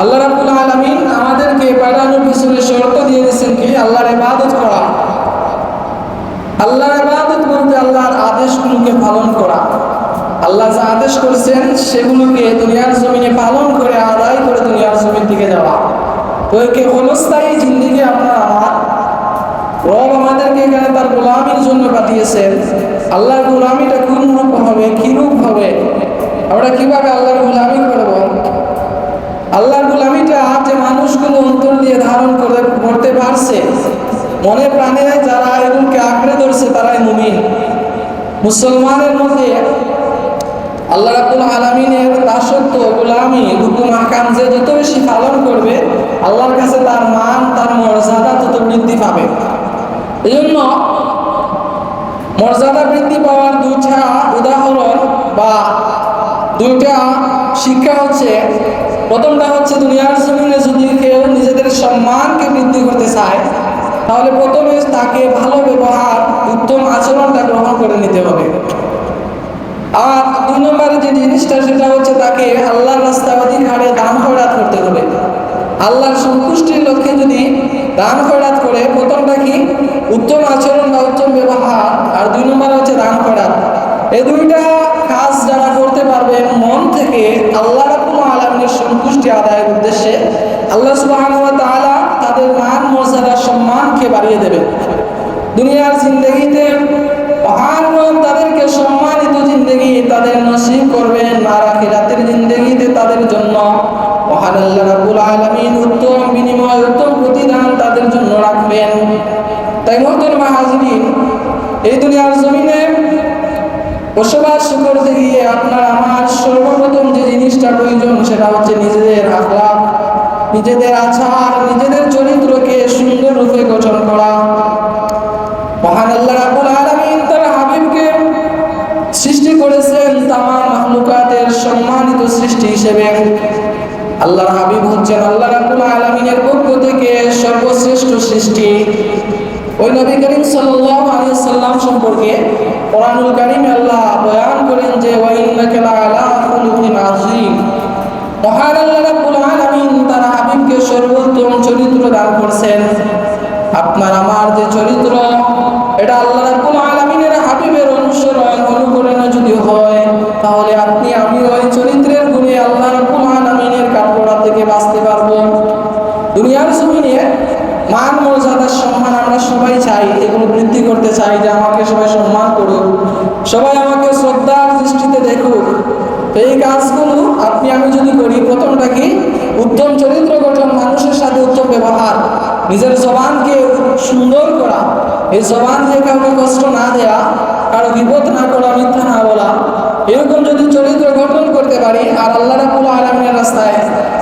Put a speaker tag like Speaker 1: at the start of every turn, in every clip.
Speaker 1: আল্লাহ রাব্বুল আলামিন আমাদেরকে পাঠানোর পিছনে শর্ত দিয়ে দিয়েছেন কি? আল্লাহর ইবাদত করা। আল্লাহর ইবাদত বলতে আল্লাহর আদেশগুলোকে পালন করা। আল্লাহ যা আদেশ করেছেন সেগুলোকে দুনিয়ার জমিনে পালন করে, আদায় করে দুনিয়ার জমিন থেকে যাওয়া। তো একে ক্ষণস্থায়ী জিন্দিগি আপনার রব আমাদেরকে এখানে তার গোলামির জন্য পাঠিয়েছেন। আল্লাহর গোলামিটা কোন রূপ হবে, কি রূপ হবে? আমরা কীভাবে আল্লাহর গোলামি করব আল্লাহর গোলামিটা যে মানুষগুলো অন্তর দিয়ে ধারণ করে পারছে মনে প্রাণে যারা এগুলোকে আঁকড়ে ধরছে, তারাই মুমিন। মুসলমানের মধ্যে আল্লাহ রাব্বুল আলামিনের দাসত্ব, গোলামি, হুকুম আহকাম যে যত বেশি পালন করবে, আল্লাহর কাছে তার মান, তার মর্যাদা তত বৃদ্ধি পাবে। এই জন্য মর্যাদা বৃদ্ধি পাওয়ার দুইটা উদাহরণ বা দুইটা শিক্ষা হচ্ছে, প্রথমটা হচ্ছে দুনিয়ার জমিনে যদি কেউ নিজেদের সম্মানকে বৃদ্ধি করতে চায় তাহলে প্রথমে তাকে ভালো ব্যবহার, উত্তম আচরণটা গ্রহণ করে নিতে হবে। আর দুই নম্বরে যে জিনিসটা, সেটা হচ্ছে তাকে আল্লাহর রাস্তাবাদী ঘাড়ে দান খয়রাত করতে হবে। আল্লাহর সন্তুষ্টির লক্ষ্যে যদি দান খয়রাত করে, প্রথমটা কি? উত্তম আচরণ বা উত্তম ব্যবহার। আর দুই নম্বর হচ্ছে দান খয়রাত। এই দুইটা কাজ যারা মহান আল্লাহ আলামিন উত্তম বিনিময়, উত্তম প্রতিদান তাদের জন্য রাখবেন। তাই মোহতরমা হাজরিন এই দুনিয়ার জমিনে বসবাস করতে গিয়ে আপনার আমার সর্বপ্রথম যে জিনিসটা প্রয়োজন, সেটা হচ্ছে নিজেদের আখলাক নিজেদের আচার, নিজেদের চরিত্রকে সুন্দর রূপে গঠন করা। মহান আল্লাহ আলামিন তার হাবিবকে সৃষ্টি করেছেন তামাম মাখলুকাতের সম্মানিত সৃষ্টি হিসেবে। আল্লাহর হাবিব হচ্ছেন আল্লাহ রাব্বুল আলামিনের পক্ষ থেকে সর্বশ্রেষ্ঠ সৃষ্টি। ওই নবী করিম সাল্লাল্লাহু আলাইহি সাল্লাম সম্পর্কে কোরআনুল কারীমে আল্লাহ বয়ান করেন যে, ওয়া ইন্নাকা লাআলা খুলুকিন আযীম। মহান আল্লাহ রাব্বুল আলামিন তার হাবিবকে সর্বোত্তম চরিত্র দান করছেন। আপনার, আমার যে চরিত্র, এটা আল্লাহ রাব্বুল আলামিনের হাবিবের অনুসরণ অনুকরণে যদি হয় তাহলে আপনি আমি ওই চরিত্রের গুণে আল্লাহ রাব্বুল আলামিনের কাপড়া থেকে বাঁচতে পারব দুনিয়ার জমিনে মান মর্যাদার সম্মান আমরা সবাই চাই এগুলো বৃদ্ধি করতে চাই যে আমাকে সবাই সবাই আমাকে শ্রদ্ধার দৃষ্টিতে দেখুক এই কাজগুলো আপনি, আমি যদি করি, প্রথমটা কি? উত্তম চরিত্র গঠন, মানুষের সাথে উত্তম ব্যবহার, নিজের জবানকে সুন্দর করা। এই জবান দিয়ে কাউকে কষ্ট না দেয়া, কারও বিপদ না করা, মিথ্যা না বলা। এরকম যদি চরিত্র গঠন করতে পারি, আর আল্লাহ রাবুল আলমিনের রাস্তায়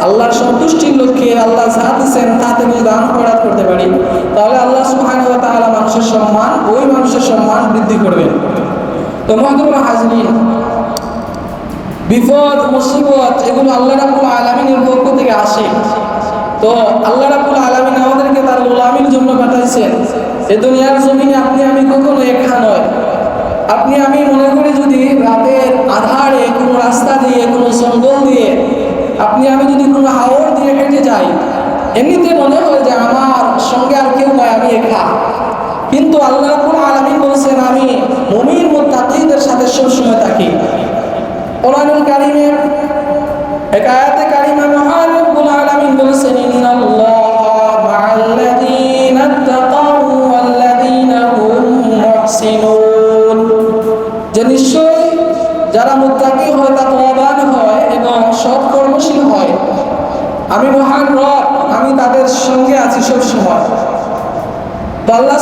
Speaker 1: আল্লাহর সন্তুষ্টির লক্ষ্যে আল্লাহ যা দিচ্ছেন যদি দান খরাত করতে পারি তাহলে আল্লাহ সুহান তাআলা মানুষের সম্মান, ওই মানুষের সম্মান বৃদ্ধি করবেন তো হাজরিন, বিপদ, মুসিবত এগুলো আল্লাহ রাবুল আলমিনের পক্ষ থেকে আসে। তো আল্লাহ রাবুল আলমিন আমাদেরকে তার গোলামির জন্য পাঠাইছেন এ দুনিয়ার জমিনে আপনি আমি কখনো একা নয়। আপনি আমি মনে করি যদি রাতের আধারে কোনো রাস্তা দিয়ে, কোনো জঙ্গল দিয়ে, আপনি আমি যদি কোনো হাওড় দিয়ে হেঁটে যাই, এমনিতে মনে হয় যে আমার সঙ্গে আর কেউ নয়, আমি একা। কিন্তু আল্লাহ রাবুল আলমিন বলছেন, আমি মমির মুত্তাকিদের সাথে সব সময় থাকি। কোরআনুল কারিমে এক আয়াতে কারিমা মহান রব্বুল আলামিন বলেছেন, ইন্নাল্লাহা মা'আল্লাযীনা তাকাউ ওয়াল্লাযীনা হুম মুহসিনুন। যে নিশ্চয়ই যারা মুত্তাকি হয় তাকওয়াবান হয় এবং সৎ কর্মশীল হয়। আমি মহান রব আমি তাদের সঙ্গে আছি সব সময় তো আল্লাহ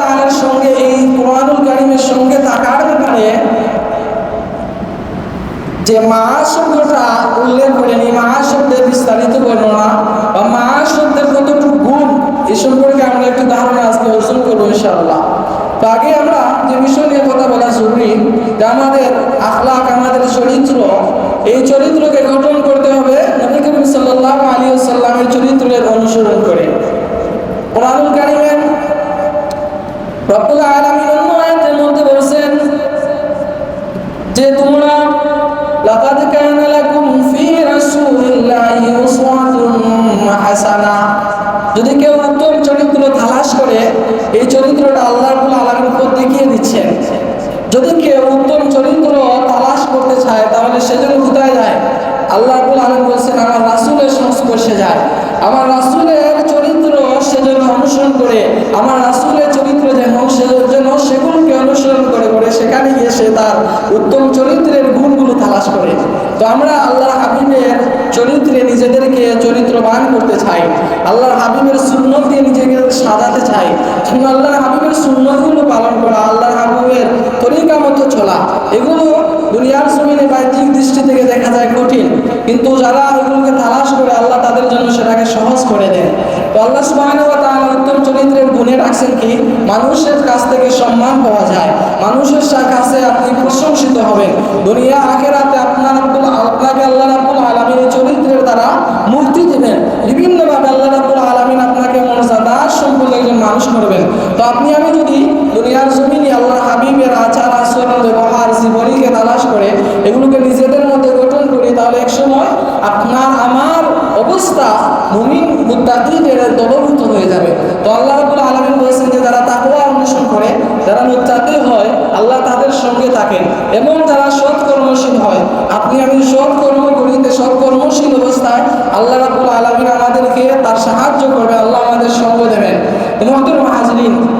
Speaker 1: তাআলার সঙ্গে এই কোরআনুল কারিমের সঙ্গে থাকার ব্যাপারে যে মা শব্দটা উল্লেখ করেনি মা শব্দের বিস্তারিত বর্ণনা বা মা শব্দের কতটুকু গুণ, এ সম্পর্কে আমরা একটু ধারণা আজকে অর্জন করব ইনশাআল্লাহ। তো আগে আমরা যে বিষয় নিয়ে কথা বলা জরুরি, যে আমাদের আখলাক আমাদের চরিত্র, এই চরিত্রকে গঠন করতে হবে নবী করিম সাল্লাল্লাহু আলাইহি ওয়াসাল্লামের চরিত্রের অনুসরণ করে কোরআনুল কারীমের রব্বুল আলামিন অন্য আয়াতের মধ্যে বলেছেন যে তোমরা লাকাদ কানা লাকুম ফি রাসূলিল্লাহি উসওয়াতুন হাসানা। যদি কেউ উত্তম চরিত্র তালাশ করে, এই চরিত্রটা আল্লাহ রাব্বুল আলামিন উপর দেখিয়ে দিচ্ছেন। যদি কেউ উত্তম চরিত্র তালাশ করতে চায়, তাহলে সেজন্য কোথায় যায়? আল্লাহ রাব্বুল আলামিন বলছেন, আমার রাসূলের সংস্পর্শে যায়। আমার রাসূলের চরিত্র সেজন্য অনুসরণ করে, আমার রাসূলের চরিত্র যেমন সেজন্য সেগুলোকে অনুসরণ করে করে সেখানে গিয়ে সে তার উত্তম চরিত্রের গুণগুলো তালাশ করে তো আমরা আল্লাহ হাবিবের চরিত্রে নিজেদেরকে চরিত্রবান করতে চাই। আল্লাহর হাবিবের সুন্নত দিয়ে নিজেকে সাজাতে চাই। আল্লাহর হাবিবের সুন্নতগুলো পালন করা, আল্লাহর হাবিবের তরিকা মতো চলা, এগুলো দুনিয়ার জমিনে বাহ্যিক দৃষ্টি থেকে দেখা যায় কঠিন। কিন্তু যারা এগুলোকে তালাশ করে, আল্লাহ তাদের জন্য সেটাকে সহজ করে দেন। তো আল্লাহ উত্তম চরিত্রের গুণে রাখছেন কি? মানুষের কাছ থেকে সম্মান পাওয়া যায়। মানুষের কাছে আপনি প্রশংসিত হবেন। দুনিয়া আখেরাতে আপনার আপনাকে আল্লাহ রাব্বুল দিকে থাকেন। এবং তারা সৎ কর্মশীল হয়, আপনি আমি সৎ কর্ম করিতে সৎকর্মশীল অবস্থায় আল্লাহ রাবুল আলমিন আমাদেরকে তার সাহায্য করবে, আল্লাহ আমাদের সঙ্গ দেবেন। এবং